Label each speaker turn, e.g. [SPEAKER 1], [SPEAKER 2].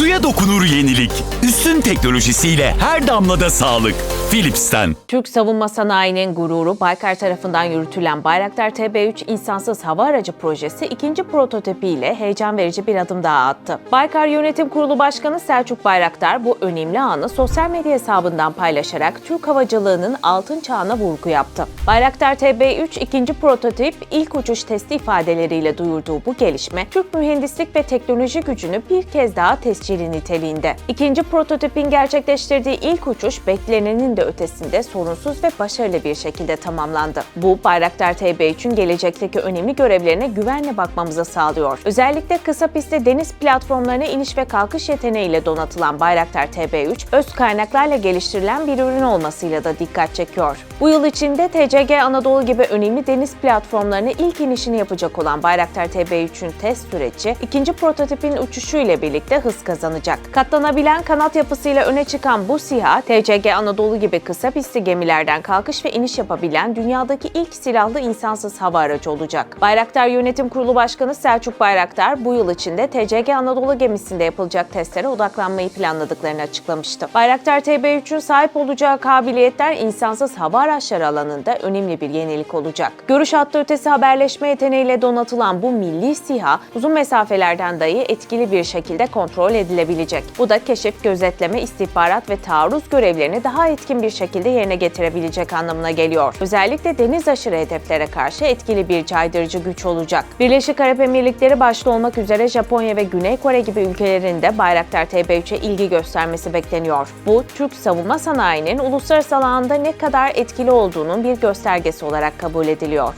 [SPEAKER 1] Suya dokunur yenilik. Üstün teknolojisiyle her damlada sağlık. Philips'ten.
[SPEAKER 2] Türk savunma sanayinin gururu Baykar tarafından yürütülen Bayraktar TB3 insansız hava aracı projesi ikinci prototipiyle heyecan verici bir adım daha attı. Baykar Yönetim Kurulu Başkanı Selçuk Bayraktar bu önemli anı sosyal medya hesabından paylaşarak Türk havacılığının altın çağına vurgu yaptı. Bayraktar TB3 ikinci prototip ilk uçuş testi ifadeleriyle duyurduğu bu gelişme Türk mühendislik ve teknoloji gücünü bir kez daha tescili niteliğinde. İkinci prototipin gerçekleştirdiği ilk uçuş beklenenin de ötesinde sorunsuz ve başarılı bir şekilde tamamlandı. Bu Bayraktar TB3'ün gelecekteki önemli görevlerine güvenle bakmamıza sağlıyor. Özellikle kısa pistte deniz platformlarına iniş ve kalkış yeteneğiyle donatılan Bayraktar TB3, öz kaynaklarla geliştirilen bir ürün olmasıyla da dikkat çekiyor. Bu yıl içinde TCG Anadolu gibi önemli deniz platformlarına ilk inişini yapacak olan Bayraktar TB3'ün test süreci, ikinci prototipin uçuşu ile birlikte hız kazanacak. Katlanabilen kanat yapısıyla öne çıkan bu SİHA, TCG Anadolu gibi kısa pistli gemilerden kalkış ve iniş yapabilen dünyadaki ilk silahlı insansız hava aracı olacak. Bayraktar Yönetim Kurulu Başkanı Selçuk Bayraktar, bu yıl içinde TCG Anadolu gemisinde yapılacak testlere odaklanmayı planladıklarını açıklamıştı. Bayraktar TB3'ün sahip olacağı kabiliyetler insansız hava araçları alanında önemli bir yenilik olacak. Görüş hattı ötesi haberleşme yeteneğiyle donatılan bu milli SİHA, uzun mesafelerden dahi etkili bir şekilde kontrol edilebilecek. Bu da keşif, gözetleme, istihbarat ve taarruz görevlerini daha etkin bir şekilde yerine getirebilecek anlamına geliyor. Özellikle deniz aşırı hedeflere karşı etkili bir caydırıcı güç olacak. Birleşik Arap Emirlikleri başta olmak üzere Japonya ve Güney Kore gibi ülkelerin de Bayraktar TB3'e ilgi göstermesi bekleniyor. Bu, Türk savunma sanayinin uluslararası alanda ne kadar etkili olduğunun bir göstergesi olarak kabul ediliyor.